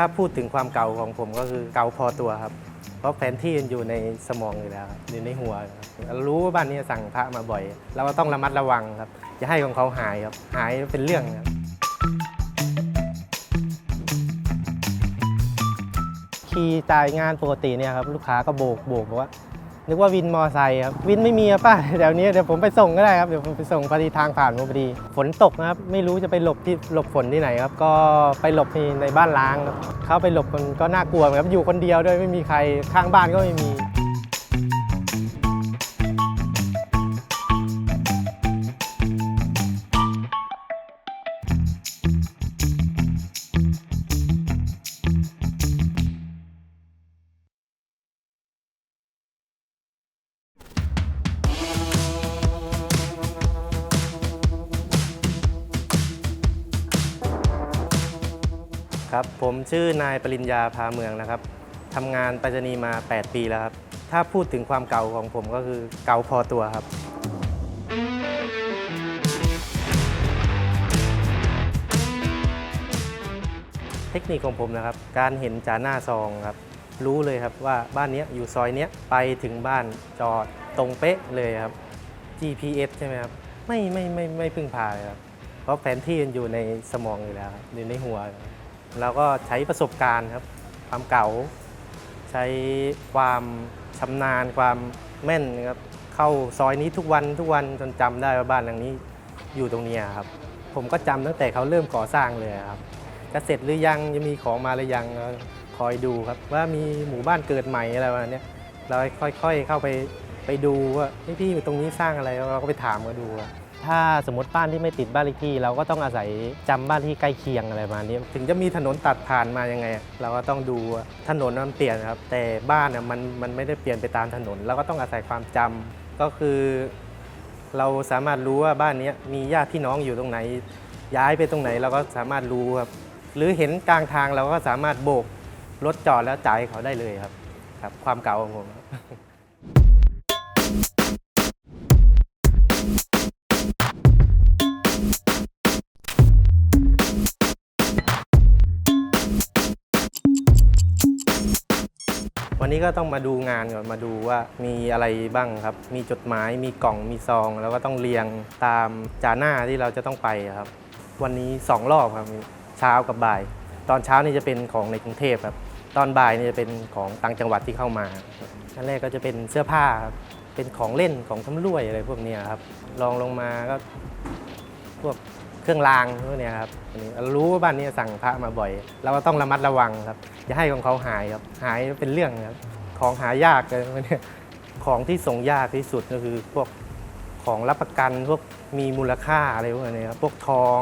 ถ้าพูดถึงความเก่าของผมก็คือเก่าพอตัวครับ เพราะแผนที่มันอยู่ในสมองอยู่แล้วครับอยู่ในหัวครับรู้ว่าบ้านนี้สั่งพระมาบ่อย เราก็ต้องระมัดระวังครับอย่าให้ของเขาหายครับหายเป็นเรื่องครับขี่จ่ายงานปกติเนี่ยครับลูกค้าก็โบกโบกบอกว่า นึกว่าวินมอไซค์ครับวินไม่มีป้าเดี๋ยวนี้เดี๋ยวผมไปส่งก็ได้ครับเดี๋ยวผมไปส่งพอดีทางผ่านมาพอดี ฝนตกนะครับไม่รู้จะไปหลบที่หลบฝนที่ไหนครับ ก็ไปหลบที่ในบ้านล้างครับเข้าไปหลบมันก็น่ากลัวเหมือนกันครับอยู่คนเดียวด้วยไม่มีใครข้างบ้านก็ไม่มี ครับ ผมชื่อนายปริญญาพาเมืองนะครับทำงานไปรษณีย์มา 8 ปีแล้วครับ ถ้าพูดถึงความเก่าของผมก็คือเก่าพอตัวครับ เทคนิคของผมนะครับ การเห็นจาหน้าซองครับ รู้เลยครับว่าบ้านเนี้ยอยู่ซอยเนี้ยไปถึงบ้านจอดตรงเป๊ะเลยครับ GPS ใช่ไหมครับ ไม่ไม่ไม่ไม่พึ่งพาเลยครับ เพราะแผนที่มันอยู่ในสมองอยู่แล้วครับอยู่ในหัวครับ เราก็ใช้ประสบการณ์ครับ ความเก่า ใช้ความชำนาญความแม่นนะครับเข้าซอยนี้ทุกวันทุกวันจนจำได้ว่าบ้านหลังนี้อยู่ตรงนี้ครับ ผมก็จำตั้งแต่เขาเริ่มก่อสร้างเลยครับจะเสร็จหรือยังจะมีของมาหรือยังคอยดูครับ ว่ามีหมู่บ้านเกิดใหม่อะไรประมาณนี้เราค่อยๆเข้าไปไปดูว่าพี่อยู่ตรงนี้สร้างอะไรเราก็ไปถามมาดูว่า ถ้าสมมติบ้านที่ไม่ติดบ้านเลขที่ เราก็ต้องอาศัยจำบ้านที่ใกล้เคียงอะไรประมาณนี้ถึงจะมีถนนตัดผ่านมายังไง เราก็ต้องดูถนนมันเปลี่ยนครับแต่บ้านน่ะมันมันไม่ได้เปลี่ยนไปตามถนนเราก็ต้องอาศัยความจำก็คือ เราสามารถรู้ว่าบ้านนี้มีญาติพี่น้องอยู่ตรงไหน ย้ายไปตรงไหนเราก็สามารถรู้ครับหรือเห็นกลางทางเราก็สามารถโบกรถจอดแล้วจ่ายเขาได้เลยครับครับ ความเก่าของผม วันนี้ก็ต้องมาดูงานก่อนมาดูว่ามีอะไรบ้างครับ มีจดหมายมีกล่องมีซอง แล้วก็ต้องเรียงตามจาหน้าที่เราจะต้องไปครับ วันนี้ 2 รอบครับเช้ากับบ่าย ตอนเช้านี่จะเป็นของในกรุงเทพครับ ตอนบ่ายนี่จะเป็นของต่างจังหวัดที่เข้ามาอันแรกก็จะเป็นเสื้อผ้าครับเป็นของเล่นของทำรวยอะไรพวกนี้ครับลองลงมาก็พวก เครื่องรางพวกนี้ครับนนี้เรารู้ว่าบ้านนี้สั่งพระมาบ่อย เราก็ต้องระมัดระวังครับอย่าให้ของเขาหายครับหายเป็นเรื่องครับของหายากเลยพวกเนี้ยของที่ส่งยากที่สุดก็คือพวกของรับประกันพวกมีมูลค่าอะไรพวกนี้ครับพวกทอง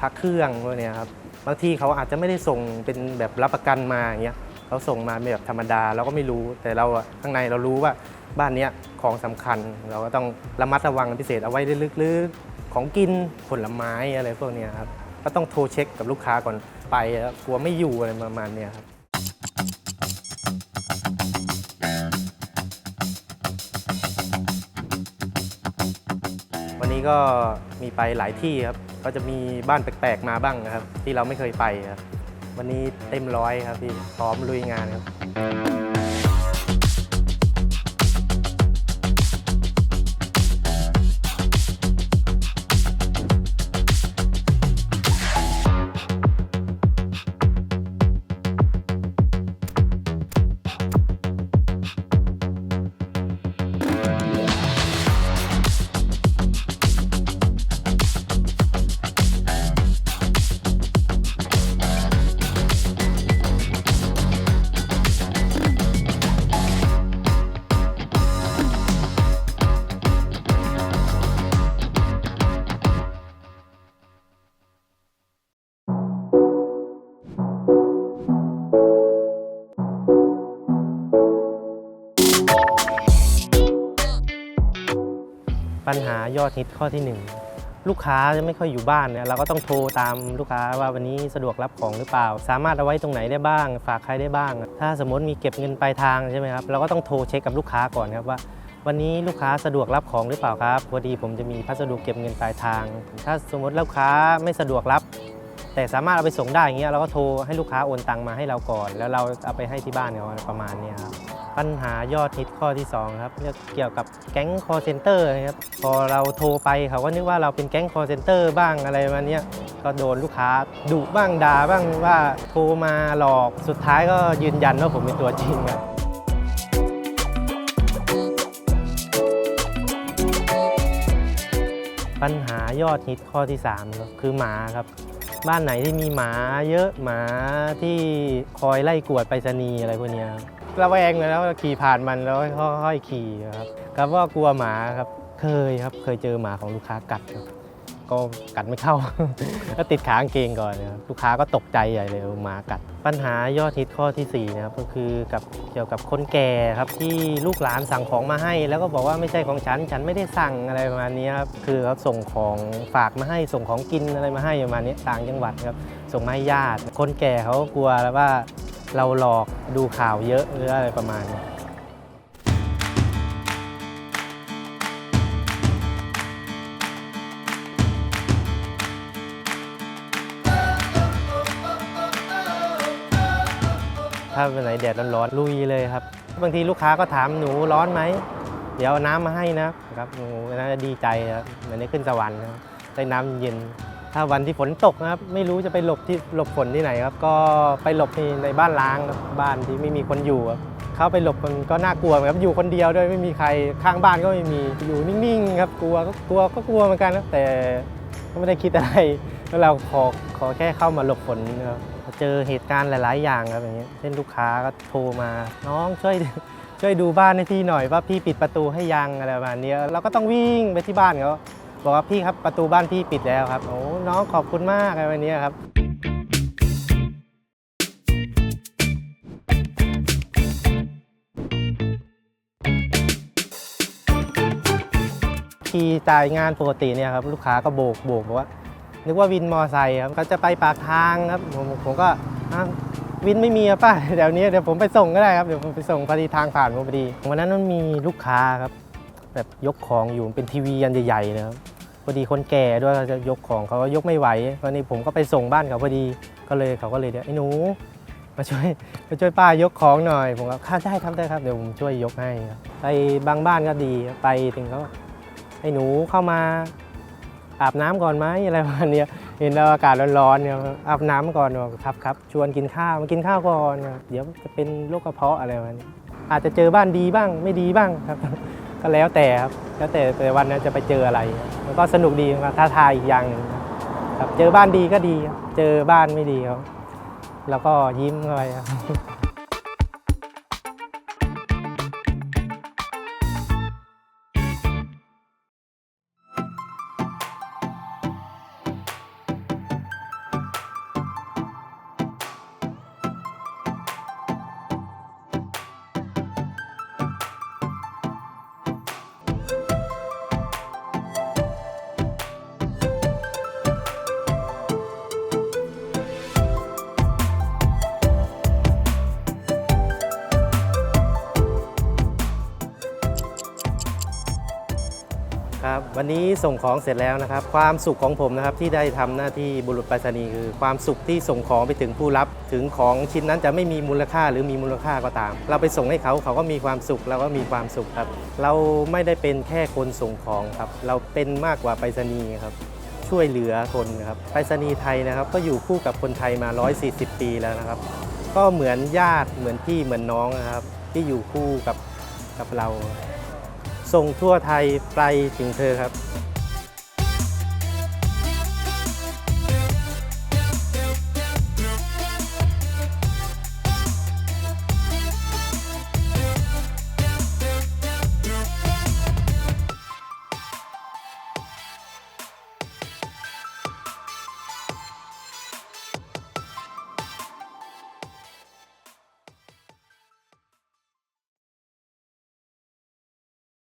พระเครื่องพวกนี้ครับบางทีเขาอาจจะไม่ได้ส่งเป็นแบบรับประกันมาอย่างเงี้ยเขาส่งมาแบบธรรมดาเราก็ไม่รู้แต่เราข้างในเรารู้ว่าบ้านนี้ของสำคัญ เราก็ต้องระมัดระวังพิเศษเอาไว้ลึกๆ ของกินผลไม้อะไรพวกนี้ครับก็ต้องโทรเช็คกับลูกค้าก่อนไปกลัวไม่อยู่อะไรประมาณนี้ครับวันนี้ก็มีไปหลายที่ครับ ก็จะมีบ้านแปลกๆมาบ้างนะครับ ที่เราไม่เคยไปครับ วันนี้เต็มร้อยครับพี่พร้อมลุยงานครับ ปัญหายอดฮิตข้อที่ 1 ลูกค้าจะไม่ค่อยอยู่บ้านเนี่ยเราก็ต้องโทรตามลูกค้าว่าวันนี้สะดวกรับของหรือเปล่า สามารถเอาไว้ตรงไหนได้บ้าง ฝากใครได้บ้าง ถ้าสมมติมีเก็บเงินปลายทางใช่ไหมครับเราก็ต้องโทรเช็คกับลูกค้าก่อนครับว่า วันนี้ลูกค้าสะดวกรับของหรือเปล่าครับพอดีผมจะมีพัสดุเก็บเงินปลายทาง ถ้าสมมติลูกค้าไม่สะดวกรับ แต่สามารถเอาไปส่งได้อย่างเงี้ยเราก็โทรให้ลูกค้าโอนตังมาให้เราก่อน แล้วเราเอาไปให้ที่บ้านเขาประมาณเนี้ยครับ ปัญหายอดฮิตข้อที่สองครับเกี่ยวกับแก๊งคอร์เซนเตอร์นะครับพอเราโทรไปเขาก็นึกว่าเราเป็นแก๊งคอร์เซนเตอร์บ้างอะไรประมาณเนี้ยก็โดนลูกค้าดุบ้างด่าบ้างว่าโทรมาหลอกสุดท้ายก็ยืนยันว่าผมเป็นตัวจริงครับปัญหายอดฮิตข้อที่3ครับคือหมาครับบ้านไหนที่มีหมาเยอะหมาที่คอยไล่กวดไปรษณีย์อะไรพวกเนี้ยครับ ระแวงเลยแล้วขี่ผ่านมันแล้วค่อยๆขี่ครับกับว่ากลัวหมาครับ เคยครับเคยเจอหมาของลูกค้ากัดครับก็กัดไม่เข้า ก็ติดขางเกงก่อนนะครับลูกค้าก็ตกใจใหญ่เลยหมากัด ปัญหายอดฮิตข้อที่สี่นะครับก็คือกับเกี่ยวกับคนแก่ครับที่ลูกหลานสั่งของมาให้ แล้วก็บอกว่าไม่ใช่ของฉันฉันไม่ได้สั่งอะไรประมาณนี้ครับคือเขาส่งของฝากมาให้ส่งของกินอะไรมาให้ประมาณนี้ต่างจังหวัดครับส่งมาให้ญาติ คนแก่เขากลัวแล้วว่า เราหลอกดูข่าวเยอะหรืออะไรประมาณนี้ถ้าวันไหนแดดร้อนๆลุยเลยครับ บางทีลูกค้าก็ถามหนูร้อนไหม เดี๋ยวน้ำมาให้นะครับหนูน่าจะดีใจครับเหมือนได้ขึ้นสวรรค์นะได้น้ำเย็น ถ้าวันที่ฝนตกนะครับ ไม่รู้จะไปหลบที่หลบฝนที่ไหนครับ ก็ไปหลบในในบ้านล้างครับบ้านที่ไม่มีคนอยู่ครับเข้าไปหลบมันก็น่ากลัวเหมือนครับอยู่คนเดียวด้วยไม่มีใครข้างบ้านก็ไม่มีอยู่นิ่งๆครับกลัวก็กลัวก็กลัวเหมือนกันครับแต่ก็ไม่ได้คิดอะไรแล้วเราขอขอแค่เข้ามาหลบฝนนะครับเจอเหตุการณ์หลาย ๆ อย่างครับอย่างเงี้ยเช่นลูกค้าก็โทรมา น้องช่วยช่วยดูบ้านให้พี่หน่อยว่าพี่ปิดประตูให้ยังอะไรประมาณนี้เราก็ต้องวิ่งไปที่บ้านเขา บอกว่าพี่ครับประตูบ้านพี่ปิดแล้วครับโอ้น้องขอบคุณมากอะไรแบบเนี้ครับขี่จ่ายงานปกติเนี่ยครับลูกค้าก็โบกโบกบอกว่า นึกว่าวินมอไซค์ครับเขาจะไปปากทางครับผมผมก็ววินไม่มีอะป้าเดี๋ยวนี้เดี๋ยวผมไปส่งก็ได้ครับเดี๋ยวผมไปส่งพอดีทางผ่านผมพอดีวันนั้นมันมีลูกค้าครับ แบบยกของอยู่เป็นทีวีอันใหญ่ๆนะครับพอดีคนแก่ด้วยเขาจะยกของเขาก็ยกไม่ไหววันนี้ผมก็ไปส่งบ้านเขาพอดีก็เลยเขาก็เลยเดี๋ยวไอ้หนูมาช่วยมาช่วยป้ายกของหน่อย ผมก็ค่าได้ครับได้ครับเดี๋ยวผมช่วยยกให้ครับไปบางบ้านก็ดีไปถึงเขาไอ้หนูเข้ามาอาบน้ำก่อนไหมอะไรประมาณนี้เห็นแล้วอากาศร้อนๆเนี่ยอาบน้ำก่อนครับครับชวนกินข้าวมากินข้าวก่อนเดี๋ยวจะเป็นโรคกระเพาะอะไรประมาณนี้อาจจะเจอบ้านดีบ้างไม่ดีบ้างครับ ก็แล้วแต่ครับแล้วแต่แต่วันนั้นจะไปเจออะไร แล้วก็สนุกดีมาท้าทายอีกอย่างหนึ่งครับเจอบ้านดีก็ดี เจอบ้านไม่ดีครับแล้วก็ยิ้มเข้าไปครับ วันนี้ส่งของเสร็จแล้วนะครับ ความสุขของผมนะครับที่ได้ทำหน้าที่บุรุษไปรษณีย์คือ ความสุขที่ส่งของไปถึงผู้รับ ถึงของชิ้นนั้นจะไม่มีมูลค่าหรือมีมูลค่าก็ตาม เราไปส่งให้เขาเขาก็มีความสุขเราก็มีความสุขครับ เราไม่ได้เป็นแค่คนส่งของครับ เราเป็นมากกว่าไปรษณีย์ครับช่วยเหลือคนครับไปรษณีย์ไทยนะครับ ก็อยู่คู่กับคนไทยมา 140 ปีแล้วนะครับ ก็เหมือนญาติเหมือนพี่เหมือนน้องนะครับ ที่อยู่คู่กับกับเรา ส่งทั่วไทยไปถึงเธอครับ